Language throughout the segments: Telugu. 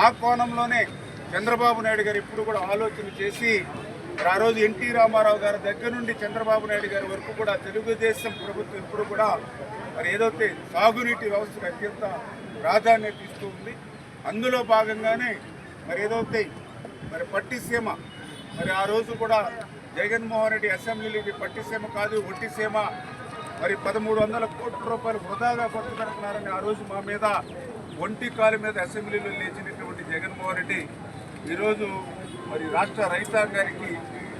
ఆ కోణంలోనే చంద్రబాబు నాయుడు గారు ఇప్పుడు కూడా ఆలోచన చేసి ఆ రోజు ఎన్టీ రామారావు గారి దగ్గర నుండి చంద్రబాబు నాయుడు గారి వరకు కూడా తెలుగుదేశం ప్రభుత్వం ఇప్పుడు కూడా మరి ఏదైతే సాగునీటి వ్యవస్థకు అత్యంత ప్రాధాన్యత ఇస్తూ ఉంది అందులో భాగంగానే మరి ఏదైతే మరి పట్టిసీమ మరి ఆ రోజు కూడా జగన్మోహన్ రెడ్డి అసెంబ్లీలో ఇది పట్టిసీమ కాదు ఒట్టిసీమ మరి పదమూడు వందల కోట్ల రూపాయలు వృధాగా ఖర్చు పెడుతున్నారని ఆ రోజు మా మీద ఒంటి కాలు మీద అసెంబ్లీలో లేచినటువంటి జగన్మోహన్ రెడ్డి ఈరోజు మరి రాష్ట్ర రైతాంగానికి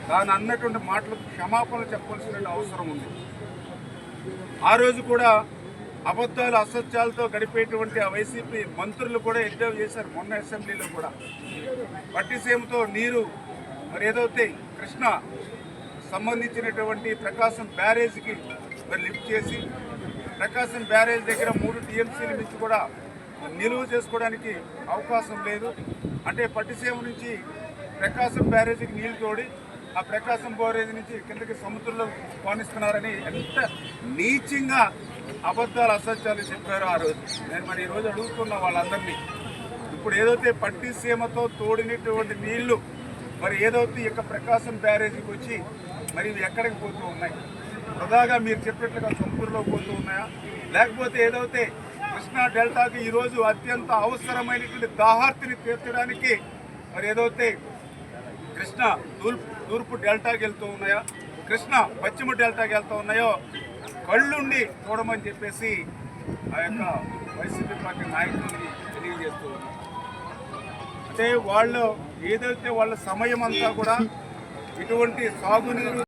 తాను అన్నటువంటి మాటలకు క్షమాపణలు చెప్పాల్సిన అవసరం ఉంది. ఆ రోజు కూడా అబద్ధాలు అసత్యాలతో గడిపేటువంటి ఆ వైసీపీ మంత్రులు కూడా ఎంజాయ్ చేశారు మొన్న అసెంబ్లీలో కూడా. పట్టిసీమతో నీరు మరి ఏదైతే కృష్ణ సంబంధించినటువంటి ప్రకాశం బ్యారేజ్కి మరి లిఫ్ట్ చేసి ప్రకాశం బ్యారేజ్ దగ్గర మూడు టీఎంసీల నుంచి కూడా నిలువ చేసుకోవడానికి అవకాశం లేదు. అంటే పట్టిసీమ నుంచి ప్రకాశం బ్యారేజీకి నీళ్ళు తోడి ఆ ప్రకాశం బ్యారేజ్ నుంచి కిందకి సముద్రంలో పానిస్తున్నారని ఎంత నీచంగా అబద్ధాలు అసత్యాలు చెప్పారు ఆ రోజు. నేను మరి ఈరోజు అడుగుతున్న వాళ్ళందరినీ ఇప్పుడు ఏదైతే పట్టిసీమతో తోడినటువంటి నీళ్ళు మరి ఏదైతే ఈ ప్రకాశం బ్యారేజీకి వచ్చి మరి ఇవి ఎక్కడికి పోతూ ఉన్నాయి? వృధాగా మీరు చెప్పినట్లుగా సముద్రంలో పోతూ ఉన్నాయా? లేకపోతే ఏదైతే కృష్ణా డెల్టాకి ఈరోజు అత్యంత అవసరమైనటువంటి దాహార్తిని తీర్చడానికి మరి ఏదైతే కృష్ణ తూర్పు తూర్పు డెల్టాకి వెళ్తూ ఉన్నాయో? కృష్ణ పశ్చిమ డెల్టాకి వెళ్తూ ఉన్నాయో కళ్ళుండి చూడమని చెప్పేసి ఆ యొక్క వైసీపీ పార్టీ నాయకుల్ని తెలియజేస్తూ ఉన్నారు. అంటే వాళ్ళు ఏదైతే వాళ్ళ సమయం అంతా కూడా ఇటువంటి సాగునీరు